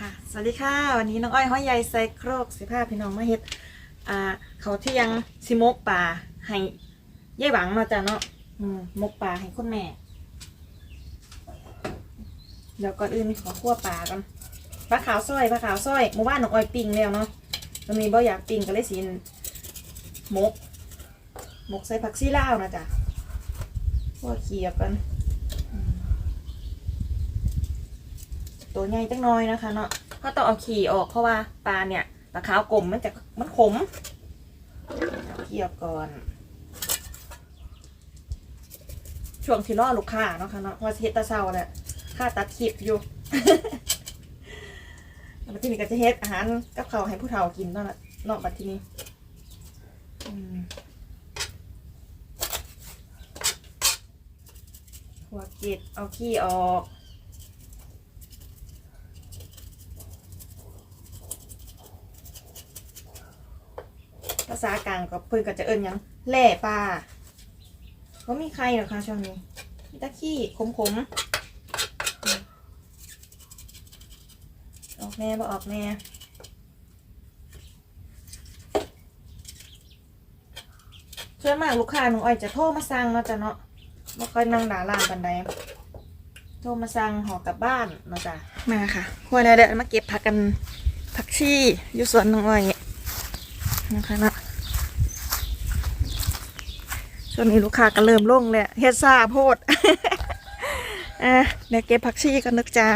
คะ สวัสดีค่ะ วันนี้น้องอ้อยห้อยใยใสโครกสิพาพี่น้องมาเฮ็ดอ่าเขาที่ยังสิมกป่าให้ยายหวังมาะจ้ะเนาะอืมมกป่าให้คุณแม่เดี๋ยวก่อนอื่นขอคั่วปลาก่อนปลาขาวซอยปลาขาวซอยหมู่บ้านน้องอ้อยปิ้งแล้วเนาะตอนนี้บ่อยากปิ้งก็เลยสินมกมกใส่ผักซี่ลาวนะจ๊ะคั่วเคี่ยวกัน ตัวใหญ่จังน้อยนะคะเนาะก็ต้องเอาขี่ออกเพราะว่าปลาเนี่ยปลาขาวกลมมันจะมันขมเอาขี่ออกก่อน ช่วงที่ล่อลูกค้าเนาะค่ะเนาะว่าเฮ็ดตาเช้าแหละค่าตัดคลิปอยู่แล้วที่นี่ก็จะเฮ็ดอาหารกับข้าวให้ผู้เฒ่ากินเนาะละเนาะบัดที่นี้หัวเกล็ดเอาขี้ออกาษากลางก็เพิ่นก็จะเอิ้นหยังแหล่ปลาก็มีใครหรอกคะช่วงนี้มีตะขี้ขมๆออกแน่บ่ออกแน่ส่วนมากลูกค้าหน้องอ้อยจะโทรมาสั่งเนาะจ้ะเนาะบ่ค่อยนั่งด่าร้านปันใดโทรมาสั่งห่อกลับบ้านเนาะจ้ะมาค่ะหัวเดี๋ยวมาเก็บผักกันผักชีอยู่สวนน้องอ้อยนะคะเนาะ ช่วงนี้ลูกค้าก็เริ่มลงเลยเฮ็ดซาโพดเดี๋ยวเก็บผักชีกันนึกจ้า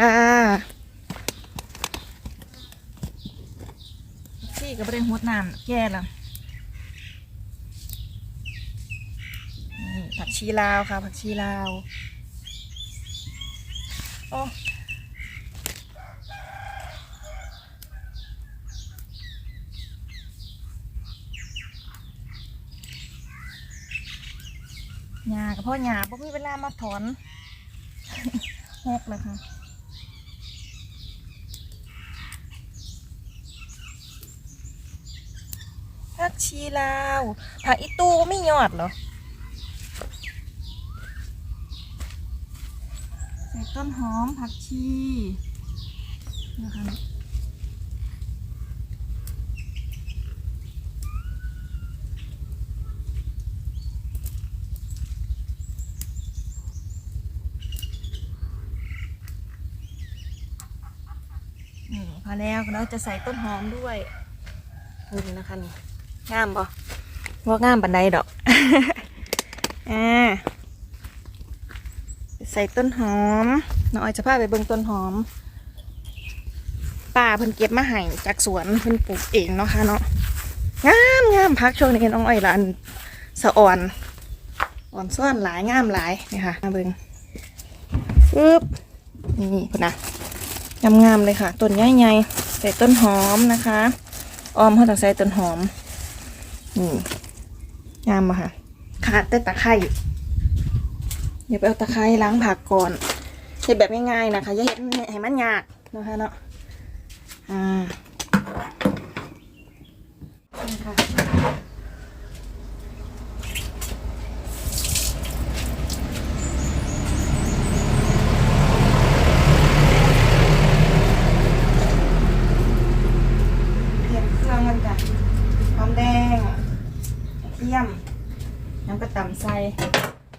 ผักชีก็ไม่ได้หดน้ำแย่แล้วผักชีลาวค่ะผักชีลาว โอ้ หญ้ากับพ่อหญ้าบ่มีเวลามาถอนหกเลยค่ะผักชีลาวผักอีตูไม่ยอดเหรอใส่ต้นหอมผักชีนะคะ นี่พอแล้วเราจะใส่ต้นหอมด้วยนี่นะคะนี่งามปะว่างามบันไดดอกอ่าใส่ต้นหอมน้องออยจะพาไปเบิ่งต้นหอมป่าเพิ่นเก็บมาให้จากสวนเพิ่นปลูกเองเนาะค่ะเนาะงามงามพักช่วงนี้น้องอ้อยละอันสะอ่อนอ่อนซ่อนหลายงามหลายนี่ค่ะมาเบิ่งปึ๊บนี่พุ่นนะ งามงามๆเลยค่ะต้นใหญ่ๆใส่ต้นหอมนะคะออมเขาต้องใส่ต้นหอมนี่งามปะค่ะขาดแต่ตะไคร้เดี๋ยวไปเอาตะไคร้ล้างผักก่อนเห็ดแบบง่ายๆนะคะอย่าเห็ดให้มันยากนะคะเนาะอ่านี่ค่ะเตรียมเครื่องมันจ้ะหอมแดงกระเทียมน้ำกระตำใส่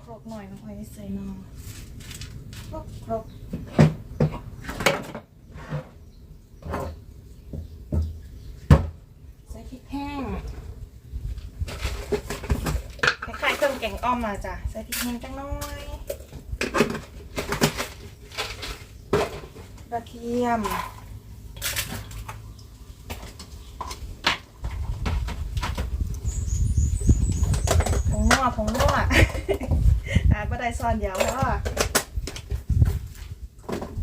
ครกหน่อยน้องอ้อยใส่นอครกครกใส่พริกแห้งคล้ายๆเครื่องแกงอ้อมมาจ้ะใส่พริกแห้งจังน้อยกระเทียม ผงนัวผงนัว อาบะได ซอนเดียวแล้วอะ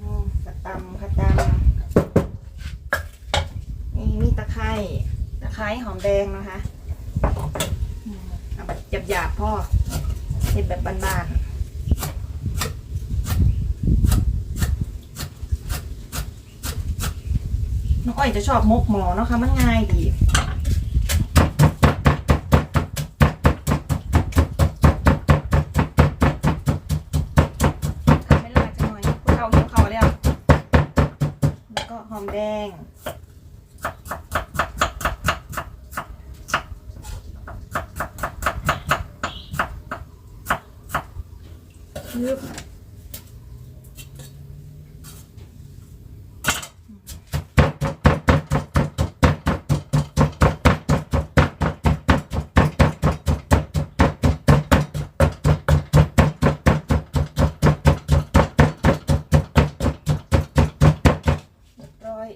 อืมกระตำกระตำนี่มีตะไคร้ตะไคร้หอมแดงนะคะเอาแบบหยาบๆพ่อเห็ดแบบบานๆน้องอ้อยจะชอบมกหมอเนาะคะมันง่ายดี ทำไม่ลาจะหน่อยผู้เฒ่าหิวเขาวแล้ว แล้วก็หอม แดง ยึบเรียบร้อย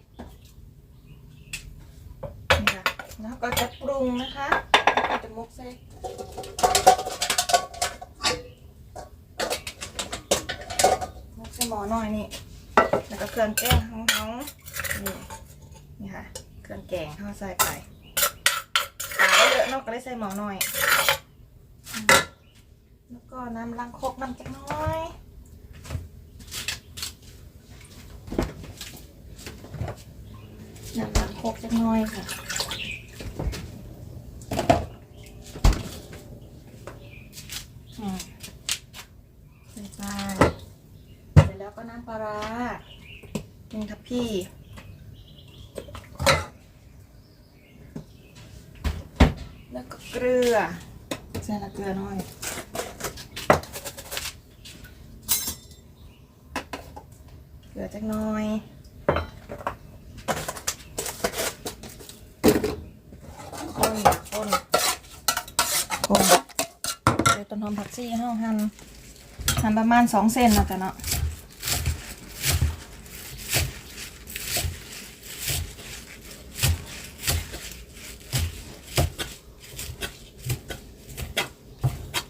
นี่ค่ะแล้วก็จะปรุงนะคะแล้วก็จะมุกใส่มุกใส่ หมอหน่อยนี่ แล้วก็เครื่องแกงของเขานี่นี่ค่ะ เครื่องแกงเขาใส่ไปปลาเยอะนอกก็เลยใส่หมอหน่อย แล้วก็น้ำล้างโคกน้ำจักน้อยน้ำล้างโคกจักน้อยค่ะ อืมใส่ไปเสร็จแล้วก็น้ำปลาร้าหนึ่งทัพพี่ แล้วก็เกลือใส่ละเกลือหน่อย เกลือจักหน่อยคนคนคนเดี๋ยวต้นหอมผักชีห้าหั่นหั่นประมาณสองเซนนะจ๊ะเนาะ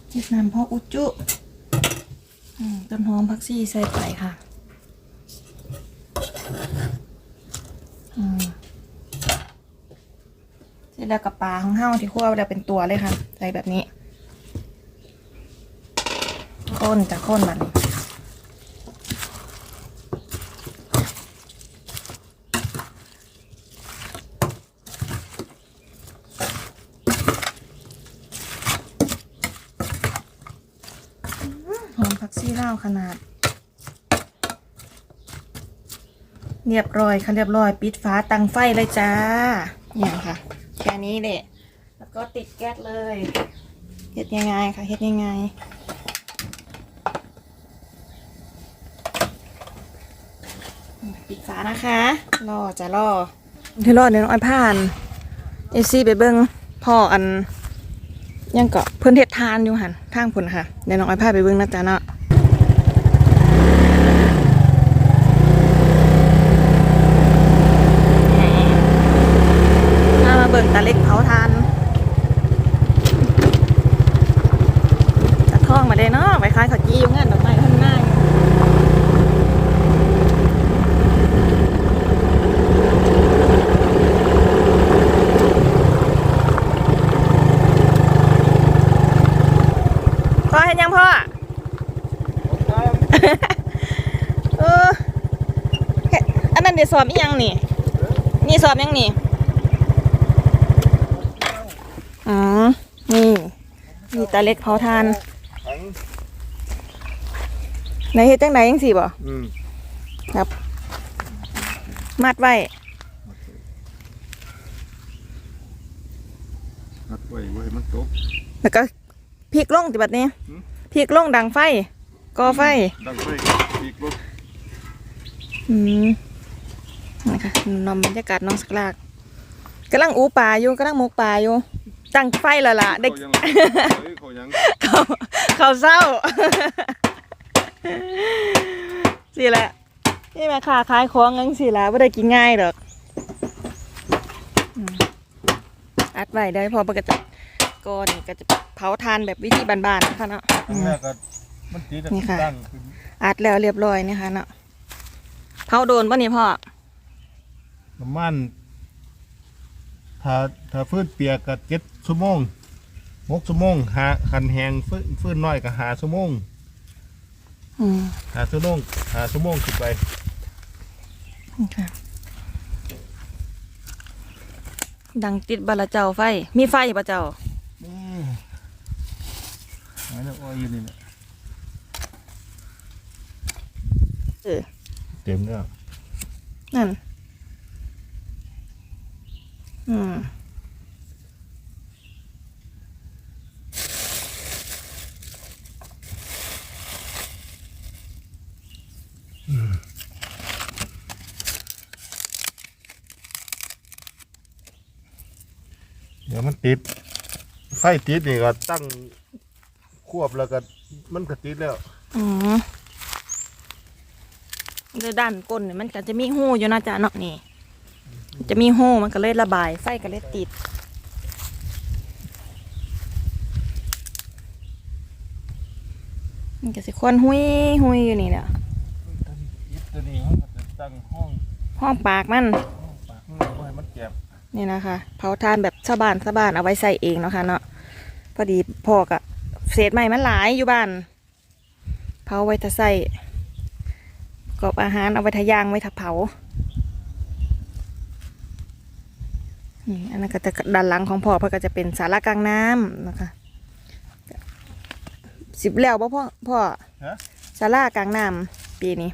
เวียดนามพ่ออุจจุอืมต้นหอมผักชีใส่ไปค่ะ อืม เสร็จ แล้วกับปลาของเฮาที่คั่วแล้วเป็นตัวเลยค่ะ ใส่แบบนี้ข้นจะข้นแบบนี้อื้อหอมผักชีลาขนาด เรียบร้อยค่ะเรียบร้อย ปิดฝาตังไฟเลยจ้าเนี่ยค่ะ แค่นี้แหละ แล้วก็ติดแก๊สเลยเฮ็ดยังไงค่ะเฮ็ดยังไงปิดฝานะคะรอจะรอที่รอเดี๋ยวน้องอ้อยผ่านเอซีไปเบิ้งพ่ออันยังเกาะเพื่อนเฮ็ดทานอยู่หันทางผลค่ะเดี๋ยวน้องอ้อยพาไปเบิ้งนะจ๊ะเนาะ มามาเบิ่งตาเล็กเผาทานตะท่องมาได้เนาะไปคล้ายขาวจี้อยู่งั้นดอกไม้ข้างหน้าอยู่พ่อเห็นยังพ่อ เออเฮ็ดอันนั้นเดี๋ยว สอบอีหยังนี่ นี่สอบยังนี่ อ๋อ นี่ มีตาเล็กเผาทานไหนเฮ็ดจังไหนยังสิบ่อืมครับ มัดไว้หักไว้ไว้มันตก แล้วก็พลิกลงติบัดนี้หืมพลิกลงดังไฟก่อไฟ ดังไฟปีกรถอืม นะคะนอมบรรยากาศน้องสกลากกำลังอูป่าอยู่กำลังหมกป่าอยู่ตั้งไฟแล้วล่ะเด็กเขายังเฮ้ยเขายังเขาเขาเศร้าสิแหละนี่แม่ค้าขายของงั้นสิละไม่ได้กินง่ายหรอกอืมอัดไว้ได้พอปกติก่อนก็จะเผาทานแบบวิธีบ้านๆนะคะเนาะคอืรั้งมแรกก็มันตีแต่นี่ค่ะตั้งขึ้นอัดแล้วเรียบร้อยนะคะเนาะเผาโดนป่ะนี่พ่อ ประมาณถ้าถ้าฟื้นเปียกก็เจ็ดชั่วโมงหกชั่วโมงหาคันแหงฟื้นฟื้นน้อยก็หาชั่วโมงอืมหาชั่วโมงหาชั่วโมงขึ้นไปนี่ค่ะดังติดบาละเจ้าไฟ มีไฟปะเจ้านี่หาแล้วอ้อยอยู่นี่แหละเออเต็มแล้วนั่น อืมเดี๋ยวมันติด ไฟติดนี่ก็ตั้งควบแล้วก็มันก็ติดแล้วอืมเดี๋ยวด้านก้นเนี่ยมันก็จะมีหูอยู่นะจ๊ะเนาะนี่ จะมีหูมันก็เลยระบาย ไฟก็เลยติด มันก็สิควันหุยหุยอยู่นี่แหละติดตัวนี้มันก็จะตั้งห้องห้องปากมันห้องปากมันบ่ให้มันแก็บนี่นะคะเผาทานแบบชาวบ้านชาวบ้านเอาไว้ใส่เองเนาะค่ะเนาะพอดีพ่อกะเศษใหม่มันหลายอยู่บ้านเผาไว้ถ้าใส่กรอบอาหารเอาไว้ทะย่างไว้ถ้าเผา นี่อันนั้นก็จะด้านหลังของพ่อเพื่อก็จะเป็นสาระกลางน้ำนะคะสิบแล้วป่ะพ่อพ่อฮะ สาระกลางน้ำปีนี้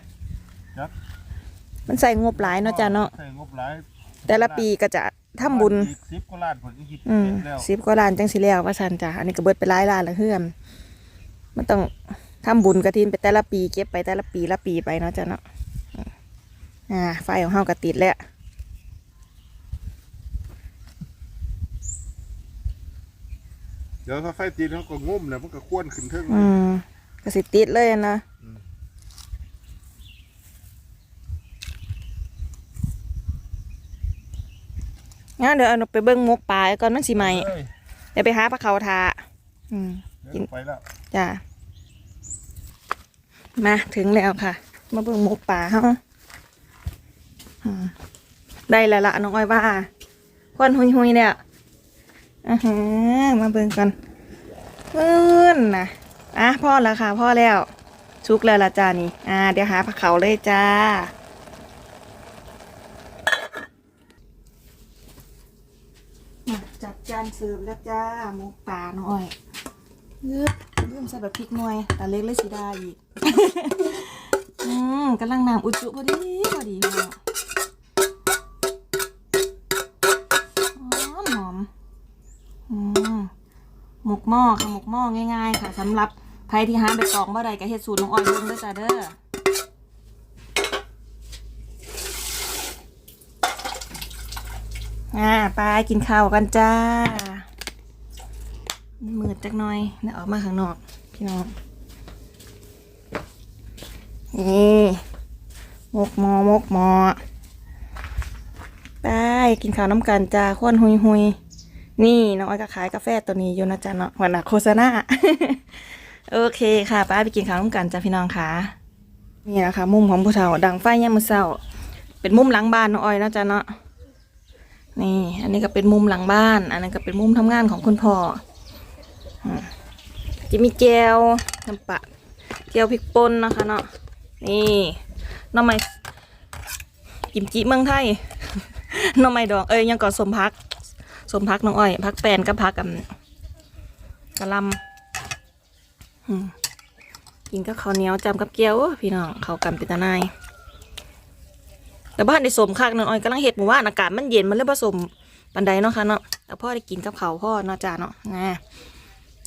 ครับมันใส่งบหลายเนาะจ้ะเนาะใช่งบหลายแต่ละปีก็จะทำบุญ อีกสิบกว่าล้านผลก็คิดอืมเสร็จแล้วสิบกว่าล้านจังสิแล้วว่าสันจ้ะอันนี้ก็เบิดไปหลายล้านแล้วเฮือมมันต้องทำบุญกระถินไปแต่ละปีเก็บไปแต่ละปีละปีไปเนาะจ้ะเนาะอ่าไฟของเฮาก็ติดแล้ว เดี๋ยวถ้าไฟติดเขาก็งุ่มแล้วมันก็ควนขึ้นเทิงอืมก็สิติดเลยนะอืมงั้นเดี๋ยวเอาไปเบิ้งมกปลาก่อนมันสิใหม่เอ้ยเดี๋ยวไปหาปลาเขาทาอืมเดี๋ยวไปแล้วจ้ะมาถึงแล้วค่ะ มาเบิ่งหมกป่าเฮาอืมได้แล้วละน้องอ้อยว่าควันหุยหุยๆเนี่ย อ่าฮะมาเบิ่งกันเพิ่นนะอะพ่อแล้วค่ะพ่อแล้วชุกแล้วละจ้านี่ อ่า เดี๋ยวหาผักเขาเลยจ้า มาจัดจานเสิร์ฟแล้วจ้าหมกป่าน้อยเลือเริ่มใส่แบบพริกหน่วยตาเล็กเลยสีดาอีก อืมกำลังน้ำอุจจุพอดีพอดีพี่น้ หมกหม้อค่ะหมกหม้อง่ายๆ ค่ะสำหรับใครที่หาใบตองบ่ได้ก็เฮ็ดสูตรน้องอ้อยเบิ่งด้อจ้าเด้ออ่าไปกินข้าวกันจ้า มืดจักหน่อยเดี๋ยวออกมาข้างนอก พี่น้อง นี่มกหมอมกหมอไปกินข้าวน้ำกันจ้าข้นหุยหุย นี่น้องอ้อยก็ขายกาแฟตัวนี้อยู่นะจ๊ะเนาะวันน่ะโฆษณาโอเคค่ะป้าไปกินข้าวน้ำกันจ้าพี่น้องค่ะนี่นะคะ มุมของผู้เฒ่าดังไฟย่ามมือเศร้า เป็นมุมหลังบ้านน้องอ้อยนะจ๊ะเนาะนี่ อันนี้ก็เป็นมุมหลังบ้าน อันนั้นก็เป็นมุมทำงานของคุณพ่อจะมีแจวน้ำปลาแจวพริกป่นนะคะเนาะนี่น้ำไม้กิมจิเมืองไทยน้ำไม้ดองเอ้ยยังก่อนสมพัก สมพักน้องอ้อยพักแปนกับพักกับกะลำกินกับข้าวเหนียวจำกับเกี๊ยวพี่น้องเขากันเป็นตานายแต่บ้านในสมคักน้องอ้อยกำลังเห็ดหมู่ว่านอากาศมันเย็นมันเลยผสมปันไดเนาะค่ะเนาะแต่พ่อได้กินกับเขาพ่อเนาะจ้าเนาะนะ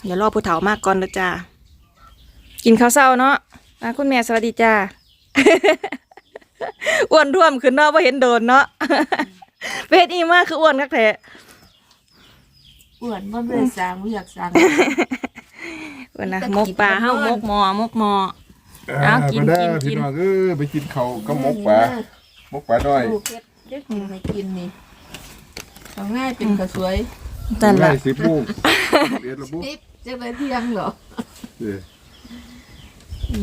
เดี๋ยวรอผู้เฒ่ามากก่อนเด้อจ้ากินข้าวเช้าเนาะอะคุณแม่สวัสดีจ้าอ้วนท่วมขึ้นเนาะว่าเห็นโดนเนาะเพศอีมากคืออ้วนคักแท้ อ้วนมันเลยสร้างไม่อยากสร้างอ้วนนะมกปลาเฮามกหมอมกหมอ เอากินมาได้กินกินพี่น้องเออไปกินเขาวก็มกปลามกปลาน้อยลูกเฮ็ดเด็กกินให้กินนี่เอาง่ายเป็นข้าวสวยนั่นได้ละสิบโมงเรียนระบุนิดจะไปเที่ยงเหรอเออ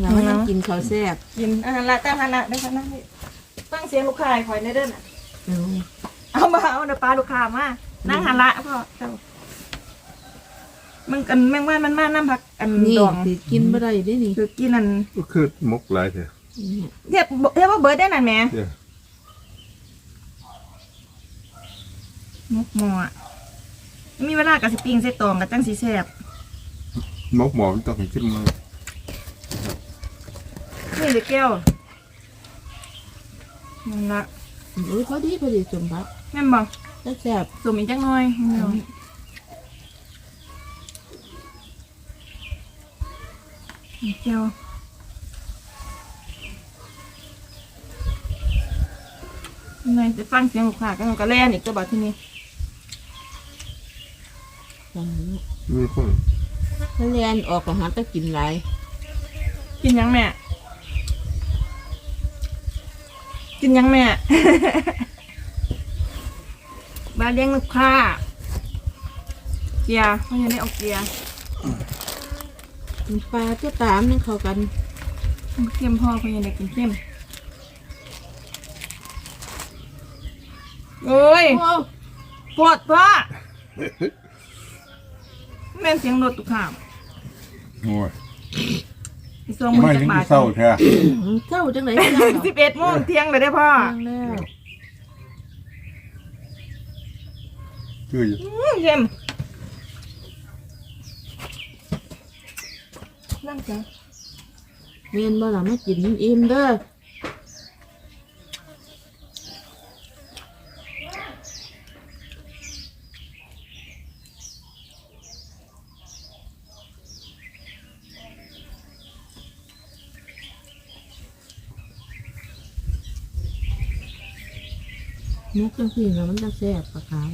เราไม่ต้องกินข้าวแซ่บกินอะละตั้งหันละได้ค่ะนั่งนี่ตั้งเสียงลูกค้าให้คอยในเด้อน่ะเอาเอามาเอาเดี๋ยวปลาลูกค้ามานั่งหันละพ่อเจ้า มึงกันแมงว่านมันมาน้ำผักอันนี่ดองสิกินบ่ได้เด้นี่คือกินอันก็คือมกหลายเถอะเรียกเรียกว่าเบิร์ดได้นั่นแหม่เดี๋ยวมกหมออะมีเวลากับสิปิงใส่ตองกับจังสีแซ่บมกหมอมันต้องขึ้นมานี่เลยแก้วนั่นละโอ้ยพอดีพอดีสมบัติแม่นบอกจะแซ่บสมอีกจักหน่อย เจียวยังไงจะฟังเสียงลูกค้ากันก็แล่นอีกตัวบัดที่นี่จังมีคนถ้าเรียนออกก็หาแตะกินหลายกินยังแม่ กินยังแม่ บาเลี้ยงลูกค้าเกียร์เขายังได้เอาเกียร์ มันปลาเจ้าตามนี่เข้ากันเข้มพ่อเขายังได้กินเข้มโอ้ยโอ้ปวดพ่อแม่นเสียงรถตุกข่าวโอ้ยอีสองมือไม่จากถึงบาจะทเศร้าแท้เจ้าจังไหนเจ้าสิบเอ็ดโมงเที่ยงเลยได้อพ่อแล้วคืออยู่อืมเข้มนั่ง จ้ะเมนบ่หล่ะมากินอิ่มเด้อมุกจังสีนะมันจะแซ่บปลาขาว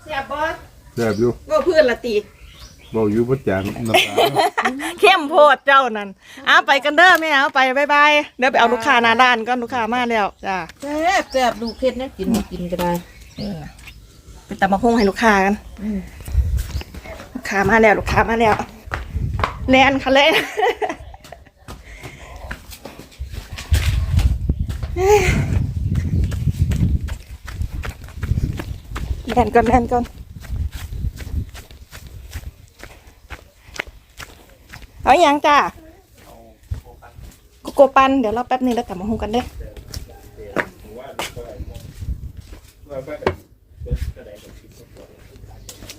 เสียบอส แซ่บอยู่ก็เพื่อนละตีเบาอยู่บ่จางน้ำตาเข้มโพดเจ้านั่นเอาไปกันเด้อแม่เอาไปบายบายเดี๋ยวไปเอาลูกค้าหน้าด้านก่อนลูกค้ามาแล้วจ้าแซ่บแซ่บดูเค็ดนะกินกินก็ได้ไปตับมาพุ่งให้ลูกค้ากันอืมลูกค้ามาแล้ว ลูกค้ามาแล้วแลนค่ะแลนแลนก่อนแลนก่อน เอาอหย่างจ้าโกโก้ปันเดี๋ยวเราแป๊บนึงแล้วกลับมาหุงกันเด้อ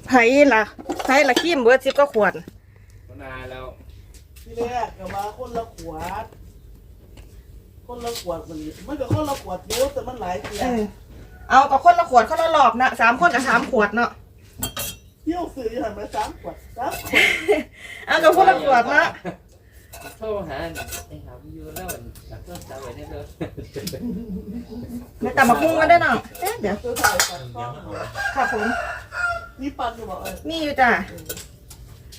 ไผ่ล่ะไผ่ละขี้มเบิร์ดซิบก็ขวดนานแล้วที่แรกก็มาคนละขวด คนละขวดมันมันก็คนละขวดเยอะแต่มันหลายเทียเออเอากับคนละขวดคนละหลอบนะสามคนกับสามขวดเนาะ เที่ยวซื้ออยู่หันมาสามขวดสามขวดเอากับคนละขวดเนาะโทรหาไอ้หาวิวแล้วจากต้นสาวไว้เนี่ยเด้อไม่แต่มาพุ่งกันได้เนาะเอ๊ะเดี๋ยวซื้อถ่ายปันกล้องค่ะผมนี่ปันก็บอกเออมีอยู่จ้ะ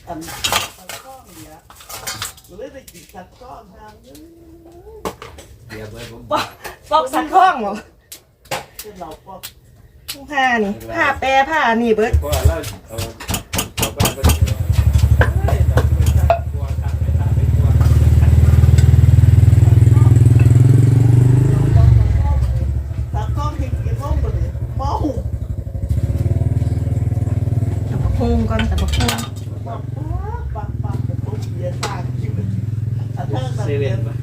อันปันกล้องเนี่ยเราเลยไปกินกัดก้อนทางนี้เดี๋ยวเบอร์ผมปอกสันข้องเหรอเป็นเราปอก ผ้านี่ผ้าแปรผ้านี่เบิร์ดเพราะว่าเราเอาเอาไปก็ได้ตัวตัดไปตัดไปตัวตากล้องเห็นกินน้องตัวนี้เมาแต่มาพุ่งก่อนแต่มาพุ่งปักปักปักปักผมเบียร์สร้างกินอันนั้นเซเบีเว่ยนร์ปะ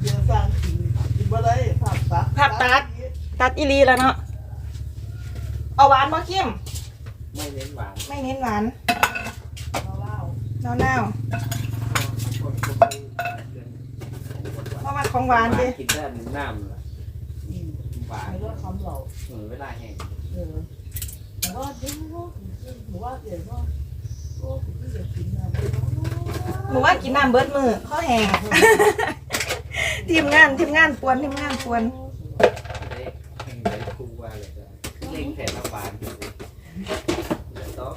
เบียร์สร้างกินกินบ่ได้ผักตัด ตัดอีรีแล้วเนาะ เอาหวานมาเข้มไม่เน้นหวานไม่เน้นหวานเล่าเน่าเน่าคนคนๆเพราะมันของหวานดิกินได้น้ำอืมหวานไอ้รถคำเราเออเวลาแห้งเออแต่ว่าเดี๋ยวหนูว่าเดี๋ยวว่าโอ้ผมไม่อยากกินนะหนูว่ากินน้ำเบิร์ดมือข้อแห้งทีมงานทีมงานปวนทีมงานปวน ได้แห้งได้คู่ว่าเลยจ้ะเล่ง แผ่นละหวานอยู่แล้วต้อง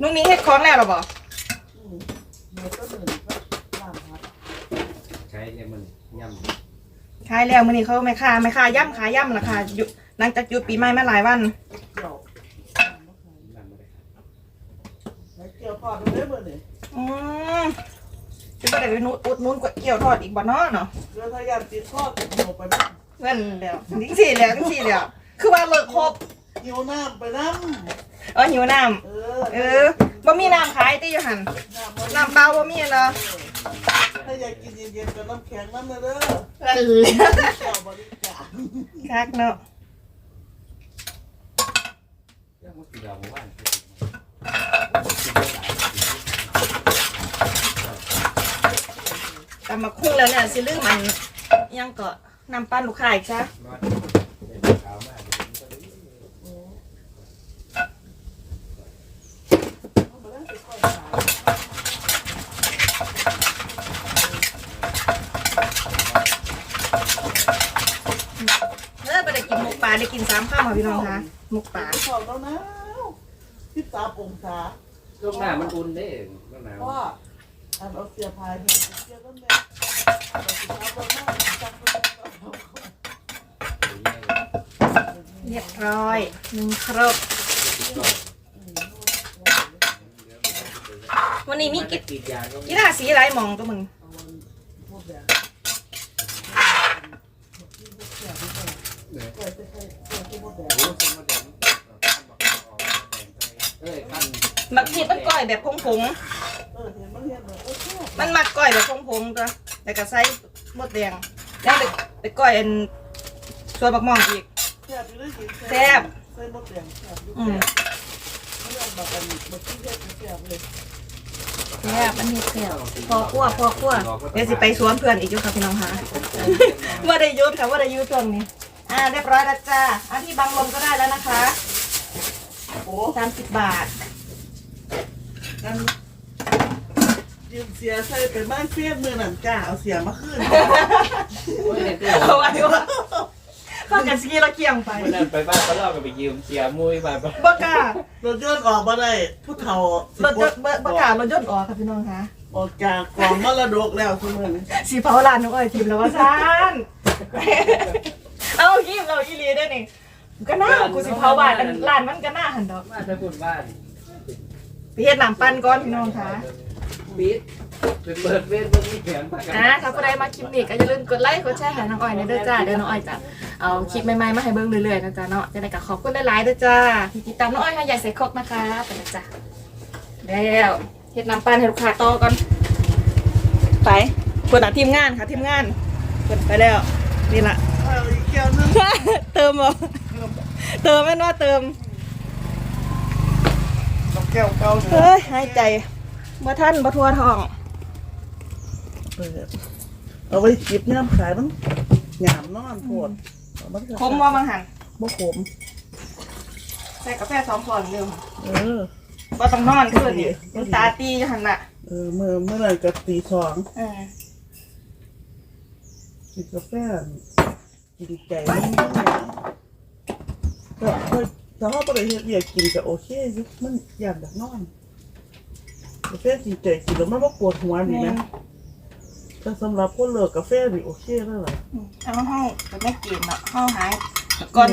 นุ่งนี้เฮ็ดของแล้วเหรอบอกเดี๋ยวก็หนึ่งก็สามครับใช้เนี่ยมันย่ำขายแล้วมื้อนี้เขาไม่ค่าไม่ค่าย่ำขายย่ำราคาอยู่หลังจากหยุดปีใหม่มาหลายวันเกี่ยวน้ำไม่ได้ครับแล้วเกี่ยวพอดได้เมื่อนี่อืมจะไปได้ไปนุอุดหนุนก๋วยเตี๋ยวทอดอีกบ่เนาะเนาะเรือทะยานติดข้อติดหัวไปนะ เงินเดียวจริงสี่เดียวจริงสี่เดียวคือว่าเลิกครบหิวน้ำไปน้เออหิวน้ำเออำเออบ่มีน้ำขายตีอยู่หันน้ำน้ำเปล่าบ่มีเหรอถ้าอยากกินเย็นๆก็น้ำแข็งน้ำเลยเด้อเออเจ้าบกักเนาะเททักินาบ่ว่มาคุ้งแล้วเนี่ยสิลืมมันยังเกาะ นอนเป็นขาวมากเดี๋ยวมันก็รู้เออไปได้กินหมกปลาได้กินสามข้าวค่ะพี่น้องคะหมกปลาขอบแล้วนะที่สามองศาช่วงหน้ามันอุ่นเด้ช่วงหน้าเพราะว่าอันเอาเสียพายเนี่ยเสียต้นแม่เราสิครับเราไม่จับมันเอา เรียบร้อยหนึ่งครบ วันนี้มีกิจกรีดกีฬาสีอะไรมองตัวมึงพวกแบบโอ้สมมาแดงเอ้ยขั้นมักผิดมันก้อยแบบพงเออเห็นมันมักก้อยแบบพงๆตัวแต่ก็ใส่หมดแดงแล้วไปไปก้อยอันส่วนบักม่องอีก แซ่บอยู่เลยกินแซ่บใส่มดแดงแซ่บอยู่อืแซ่มบไม่ได้แบบอันแบบที่เฮ็ดแซ่บเลยแซ่บมันเฮ็ดแซ่บพอคั่วพอคั่วเดี๋ยวสิไปสวนเพื่อนอีกอยู่ค่ะพี่น้องค่ะว่าได้ยุดค่ะว่าได้ยุดช่วงนี้อ่าเรียบร้อยแล้วจ้าอันที่บังลมก็ได้แล้วนะคะโอ้สามสิบบาทกันยืมเสียใส่เป็นบ้านเฟียดมือหนังจ้าเอาเสียมาขึ้นโอ้ยเนี่ยเอาไว้ว่าฟัง กันสกีเราเกี่ยงไปวันนั้นไปบ้านเขาเล่ากันไปยืมเสียมุ้ยมาปะบ่กล้ารถยนต์ออกมาได้ผู้เฒ่ารถยนต์บ่บ่กล้ารถยนต์ออกค่ะพี่น้องคะออกจากกองมรดกแล้วทุกคนสีเผาลานน้องอ้อยทีมแล้วว่าซ่านเอากีมเราอีหลีได้นี่ก็น่ากูสิเผาบ้านอันลานมันก็น่าหันดอกมาถ้าพูดบ้านไปเฮ็ดน้ำปั้นก่อนพี่น้องคะปิด เป็นเปิดเวทเบิ่งมีแขนปากกันอ่าถ้าผู้ใดมาคลิปนี้ก็อย่าลืมกดไลค์กดแชร์ให้น้องอ้อยในเด้อจ้าเดี๋ยวน้องอ้อยจะเอาคลิปใหม่ๆมาให้เบิ่งเรื่อยๆนะจ๊ะเนาะจะได้ก็ขอบคุณหลายๆเด้อจ้าที่ติดตามน้องอ้อยให้ใหญ่ใส่ครกนะคะไปเลยจ้ะแล้วเฮ็ดน้ำปั้นให้ลูกค้าต่อก่อนไปเปิดหาทีมงานค่ะทีมงานเปิดไปแล้ว นี่ล่ะเอาอีกแก้วนึง เติมบ่เติมแม่นว่าเติม กับแก้วเก่าเนี่ยเฮ้ยหายใจบ่ทันบ่ทั่วท้อง เปิดเอาไว้จิบน้ำขายมันหยามนอนโพดเอามันก็คมว่าบางหันบ่ขมใส่กาแฟสองขวดเร็วเออบ่ต้องนอนคืนนี่มันตาตีอยู่หั่นน่ะเออเมื่อเมื่อไหร่ก็ตีสองเออกินกาแฟกินไก่มันก็ก็ถ้าเขาไปเฮ็ดเวียกกินก็โอเคอยู่มันอยากแบบนอนกาแฟกินไก่กินแล้วมันบ่ปวดหัวนี่นะ แต่สำหรับคนเลิกกาแฟนี่โอเคแล้วล่ะเอาห้องเป็นไม่เกณฑ์เนาะห้องหายก่อน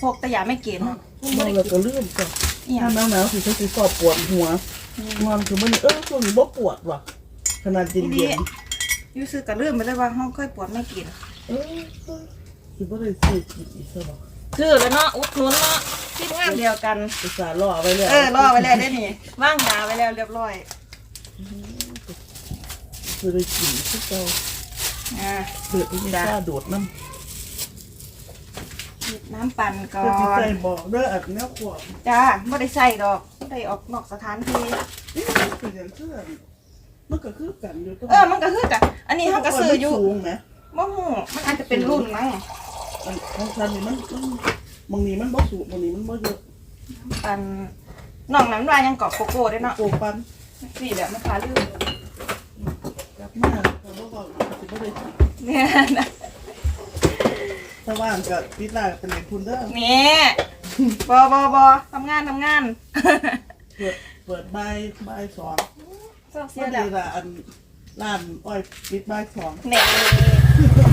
พวกตะยาไม่เกณฑ์เนาะนอนแล้วก็ลืมจ้ะอีหยัถ้างหนาวๆสิฉันสิสอบปวดหัวนอนคือมันเออช่วงนี้บ่ปวดว่ะขนาดเย็นดีอยู่ซื้อกับเรื่องไปเลยว่าห้องค่อยปวดไม่เกณฑ์ๆเออเออสิบ่ได้ซื้อกินอีกซะบ่คือแล้วเนาะอุดหนุนเนาะทีมงานเดียวกันอุตส่าห์รอไว้แล้วเออรอไว้แล้วได้นี่ว่างยาไว้แล้วเรียบร้อย คือได้กินคือเก่าอ่าเดือดอีกล้าโดดน้ำหยิบน้ำปั่นก่อก็สิน ใส่บอกเด้ออัดแนวขวบจ้าไม่ได้ใส่ดอกไม่ได้ออกนอกสถานที่ นี่มันเป็นอย่างเสื้อมันก็คือกันอยู่เออ มันก็คือกันอันนี้เขาก็ซื้ออยู่สูงไหมบ่ฮู้มันอาจจะเป็นรุ่นมั้งอันของฉันนี่มันมันบางนี้มันบ่สูงบางนี้มันบ่เยอะปั่นน้องนั้นว่ายังเกาะโกโก้ได้เนาะโกปัน สี่แบบมันขาลื่นกลับ มาแต่บ่บอกสิบ่ได้กินเนี่ยนะถ้าว่างก็ปิดหน้าเป็นเล่นทุนเด้อนี่บอบอบอทำงานทำงานเปิดเปิดใบใบายสองเศร้าเสีเมื่ยอแล้ดีวละอันร้านอ้อยปิดใบายสองเนี่ย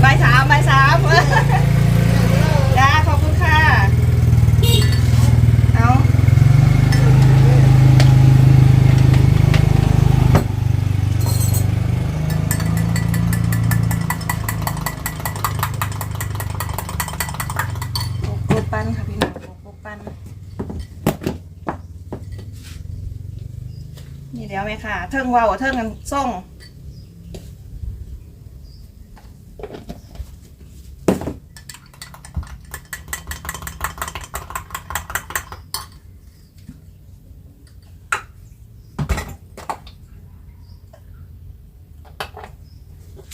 ใบายสามใบายสามจ้าขอบคุณค่ะ เอาโกโก้ปั้นค่ะพี่น้องโกโก้ปั้น นี่ เดี๋ยวไหมค่ะเทิงเวาวเทิงกันส่ง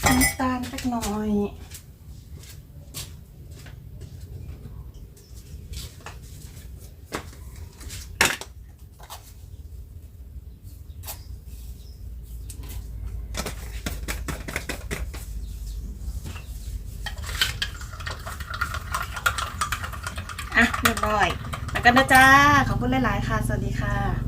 น้ำตาลสักหน่อย อะเรียบร้อย แล้ว กันนะจ้า ขอบคุณหลาย ๆ ค่ะ สวัสดีค่ะ